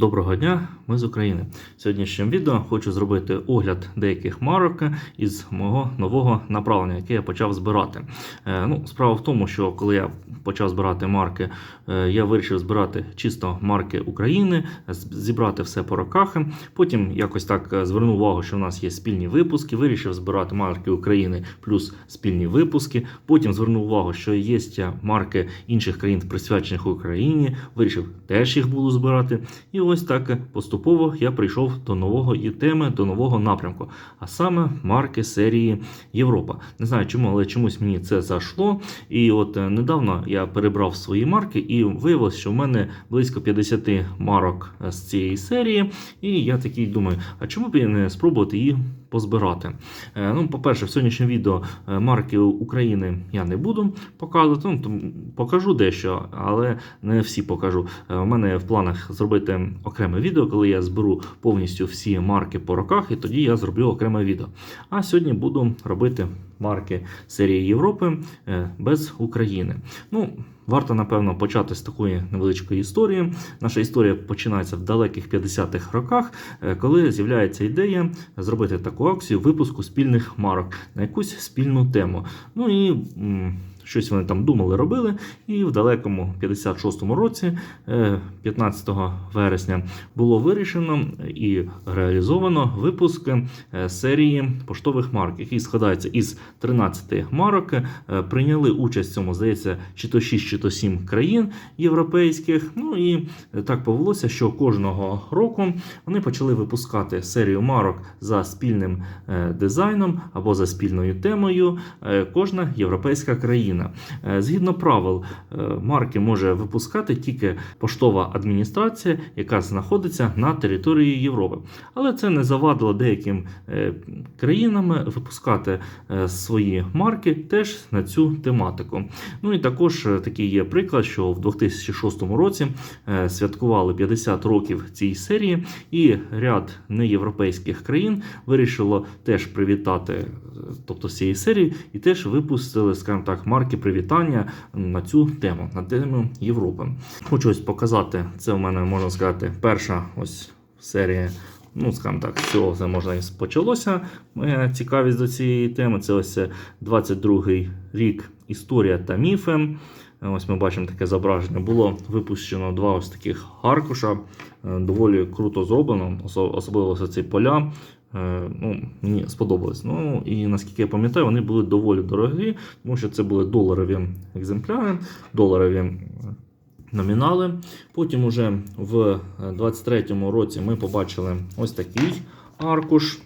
Доброго дня, ми з України. В сьогоднішньому відео хочу зробити огляд деяких марок із мого нового направлення, яке я почав збирати. Е, ну, справа в тому, що коли я почав збирати марки, е, я вирішив збирати чисто марки України, зібрати все по роках. Потім якось так е, звернув увагу, що в нас є спільні випуски. Вирішив збирати марки України плюс спільні випуски. Потім звернув увагу, що є марки інших країн, присвячених Україні. Вирішив теж їх буду збирати. І ось так поступово я прийшов до нової теми, до нового напрямку, а саме марки серії Європа. Не знаю чому, але чомусь мені це зайшло. І от е, недавно я перебрав свої марки, і виявилось, що в мене близько 50 марок е, з цієї серії. І я такий думаю, а чому б не спробувати її позбирати? Е, Ну, по-перше, в сьогоднішньому відео е, марки України я не буду показувати. Ну, покажу дещо, але не всі покажу. Е, У мене в планах зробити окреме відео, коли я зберу повністю всі марки по роках, і тоді я зроблю окреме відео. А сьогодні буду робити марки серії Європи е, без України. Ну, Варто, напевно, почати з такої невеличкої історії. Наша історія починається в далеких 50-х роках, е, коли з'являється ідея зробити таку акцію випуску спільних марок на якусь спільну тему. Ну і щось вони там думали, робили. І в далекому 56-му році, е, 15 вересня, було вирішено і реалізовано випуск е, серії поштових марок, який складається із 13 марок. Е, Прийняли участь в цьому, здається, чи то 6, чи то 7 країн європейських. Ну і так повелося, що кожного року вони почали випускати серію марок за спільним е, дизайном або за спільною темою. е, Кожна європейська країна. Е, Згідно правил, е, марки може випускати тільки поштова адміністрація, яка знаходиться на території Європи. Але це не завадило деяким е, країнам випускати свої марки теж на цю тематику. Ну і також такий є приклад, що в 2006 році святкували 50 років цій серії, і ряд неєвропейських країн вирішило теж привітати, тобто з цієї серії, і теж випустили, скажімо так, марки привітання на цю тему, на тему Європи. Хочу ось показати, це у мене можна сказати, перша ось серія. Ну, скажімо так, з цього це можна і почалося. Моя цікавість до цієї теми. Це ось 22-й рік історія та міфи. Ось ми бачимо таке зображення. Було випущено два ось таких аркуша. Е, Доволі круто зроблено, особливо ось ці поля. Е, Ну, мені сподобалось. Ну і наскільки я пам'ятаю, вони були доволі дорогі, тому що це були доларові екземпляри, доларові е, номінали. Потім уже в 23-му році ми побачили ось такий аркуш.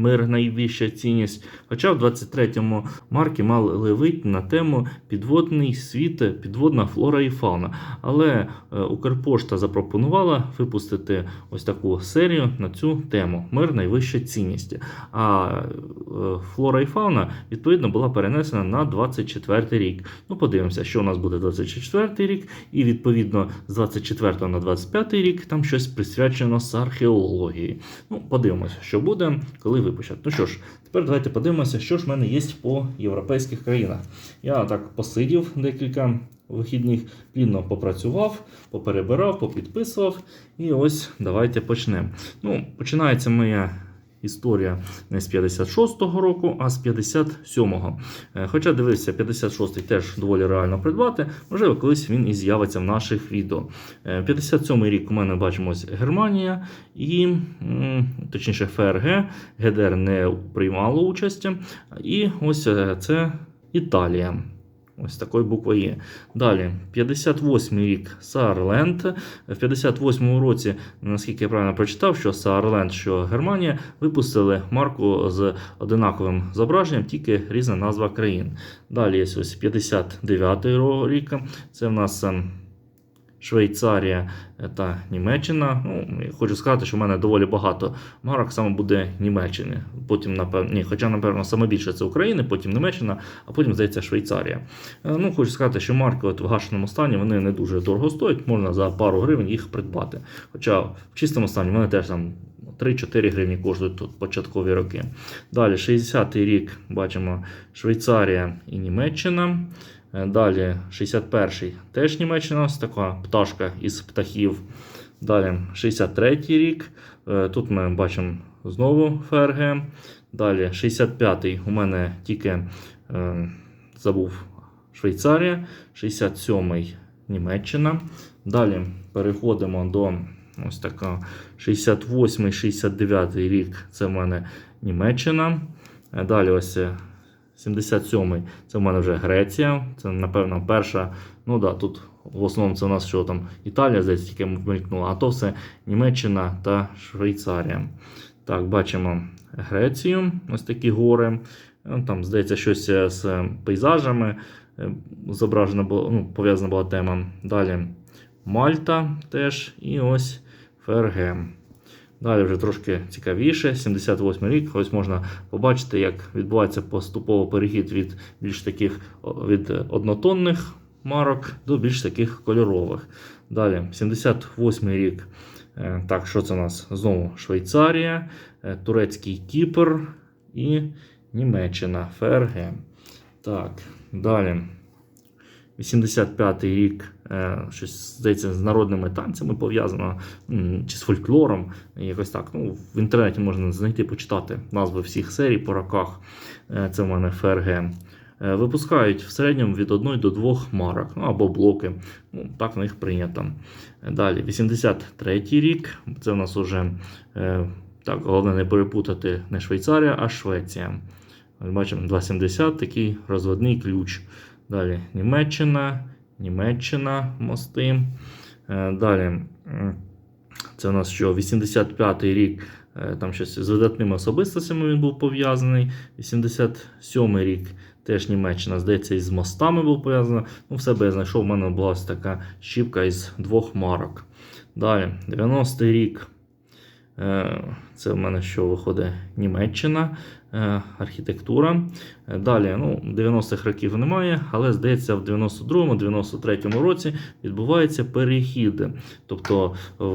Мир найвища цінність. Хоча в 23-му марки мали вийти на тему підводний світ, підводна флора і фауна. Але е, Укрпошта запропонувала випустити ось таку серію на цю тему Мир найвища цінність. А е, флора і фауна відповідно була перенесена на 24 рік. Ну, подивимося, що у нас буде 24 рік, і відповідно з 24 на 25 рік там щось присвячено з археології. Ну, подивимося, що буде, коли випущать. Ну що ж, тепер давайте подивимося, що ж в мене є по європейських країнах. Я так посидів декілька вихідних, плідно попрацював, поперебирав, попідписував. І ось давайте почнемо. Ну, починається моя. Історія не з 56-го року, а з 57-го. Е, Хоча дивився, 56-й теж доволі реально придбати. Можливо, колись він і з'явиться в наших відео. Е, 57-й рік у мене бачимо Германія і, точніше, ФРГ. ГДР не приймало участь. І ось е, це Італія. Ось такою буквою є. Далі, 58-й рік Саарленд. В 58 році, наскільки я правильно прочитав, що Саарленд, що Германія випустили марку з одинаковим зображенням, тільки різна назва країн. Далі є ось 59 рік. Це в нас. Швейцарія та Німеччина. Ну, хочу сказати, що в мене доволі багато марок саме буде Німеччини. Потім, напевно, ні, хоча, напевно, саме більше це Україна, потім Німеччина, а потім, здається, Швейцарія. Е, Ну, хочу сказати, що марки от в гашеному стані вони не дуже дорого стоять, можна за пару гривень їх придбати. Хоча в чистому стані вони теж там 3-4 гривні коштують тут початкові роки. Далі, 60-й рік бачимо Швейцарія і Німеччина. Е, Далі 61-й теж Німеччина, ось така пташка із птахів. Далі 63-й рік. Е, Тут ми бачимо знову ФРГ. Далі 65-й у мене тільки е, забув Швейцарія, 67-й Німеччина. Далі переходимо до ось така 68-69 рік. Це в мене Німеччина. Далі ось 77-й це в мене вже Греція. Це, напевно, перша. Ну да, тут в основному це у нас що там Італія, здається, тільки мелькнула, а то все Німеччина та Швейцарія. Так, бачимо Грецію, ось такі гори. Ну, Там, здається, щось е, з пейзажами е, зображена була, ну, пов'язана була тема. Далі Мальта теж і ось ФРГ. Далі вже трошки цікавіше. 78 рік. Ось можна побачити, як відбувається поступово перехід від більш таких від однотонних марок до більш таких кольорових. Далі 78 рік. Е, Так, що це у нас? Знову Швейцарія, е, турецький Кіпр і Німеччина, ФРГ. Так, далі. 85-й рік, е, щось здається, з народними танцями пов'язано чи з фольклором. Якось так. Ну, в інтернеті можна знайти, почитати назви всіх серій по роках. Е, Це в мене ФРГ. Е, Випускають в середньому від 1 до 2 марок ну, або блоки. Ну, так в них прийнято. Далі, 83-й рік. Це в нас уже так, головне не перепутати не Швейцарія, а Швеція. Ось Бачимо 2,70 такий розводний ключ. Далі Німеччина, Німеччина мости. Е, Далі це у нас що 85-й рік. е, Там щось з видатними особистостями він був пов'язаний. 87-й рік теж Німеччина, здається, із мостами був пов'язаний. Ну, в себе я знайшов, у мене була ось така щіпка із двох марок. Далі, 90-й рік. Е, Це в мене що виходить Німеччина, е, архітектура. Е, Далі, ну, 90-х років немає, але здається, в 92-му, 93-му році відбувається перехід. Тобто в,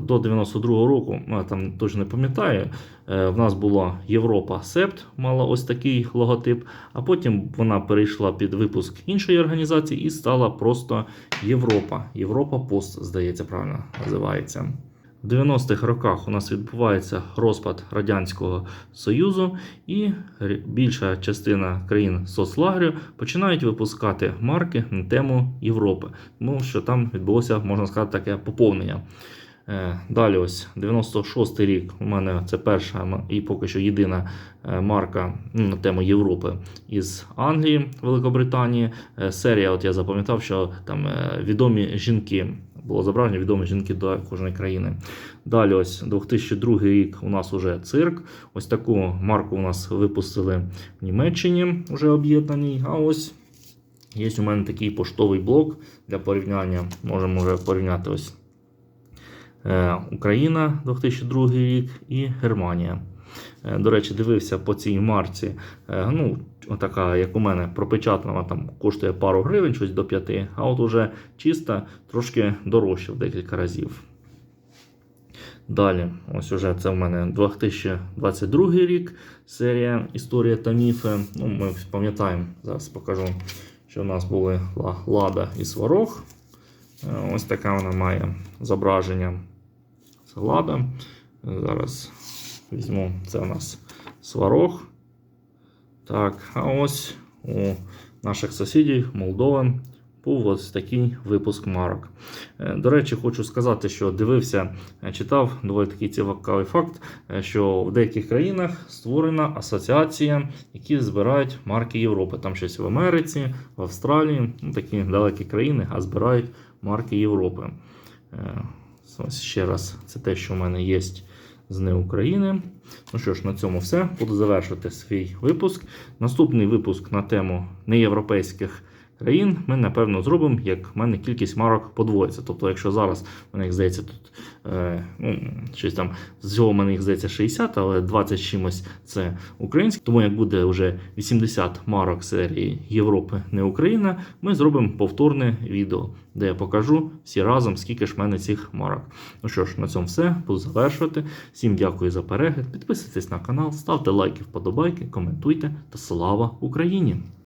до 92-го року, ну, я там точно не пам'ятаю, в нас була Європа Септ, мала ось такий логотип, а потім вона перейшла під випуск іншої організації і стала просто Європа. Європа Пост, здається, правильно називається. В 90-х роках у нас відбувається розпад Радянського Союзу, і більша частина країн соцлагерю починають випускати марки на тему Європи, тому що там відбулося, можна сказати, таке поповнення. Е, Далі, ось 96-й рік. У мене це перша і поки що єдина е, марка ну, на тему Європи із Англії, Великобританії. Е, Серія, от я запам'ятав, що там відомі жінки. Було зображення відомі жінки до кожної країни. Далі, ось 2002 рік у нас уже цирк. Ось таку марку у нас випустили в Німеччині, вже об'єднаній. А ось є у мене такий поштовий блок для порівняння. Можемо вже порівняти ось е, Україна 2002 рік і Германія. Е, До речі, дивився по цій марці. е, Ну, така, як у мене, пропечатана, там коштує пару гривень, щось до 5, а от уже чиста трошки дорожче в декілька разів. Далі, ось уже це в мене 2022 рік. Серія Історія та міфи. Ну, ми пам'ятаємо, зараз покажу, що в нас були Лада і Сварог. Е, Ось така вона має зображення. Це Лада. Зараз візьму, це у нас Сварог. Так, а ось у наших сусідів Молдови був ось такий випуск марок. Е, До речі, хочу сказати, що дивився, е, читав доволі такий цікавий факт, е, що в деяких країнах створена асоціація, які збирають марки Європи. Там щось в Америці, в Австралії, ну, такі далекі країни, а збирають марки Європи. Ось ще раз, це те, що в мене є з не України. Ну що ж, на цьому все. Буду завершувати свій випуск. Наступний випуск на тему неєвропейських країн ми, напевно, зробимо, як в мене кількість марок подвоїться. Тобто, якщо зараз в мене їх здається тут е, ну, щось там, всього в мене їх здається 60, але 20 чимось це українські. Тому як буде вже 80 марок серії Європи, не Україна, ми зробимо повторне відео, де я покажу всі разом, скільки ж в мене цих марок. Ну що ж, на цьому все. Буду завершувати. Всім дякую за перегляд. Підписуйтесь на канал, ставте лайки, вподобайки, коментуйте та слава Україні!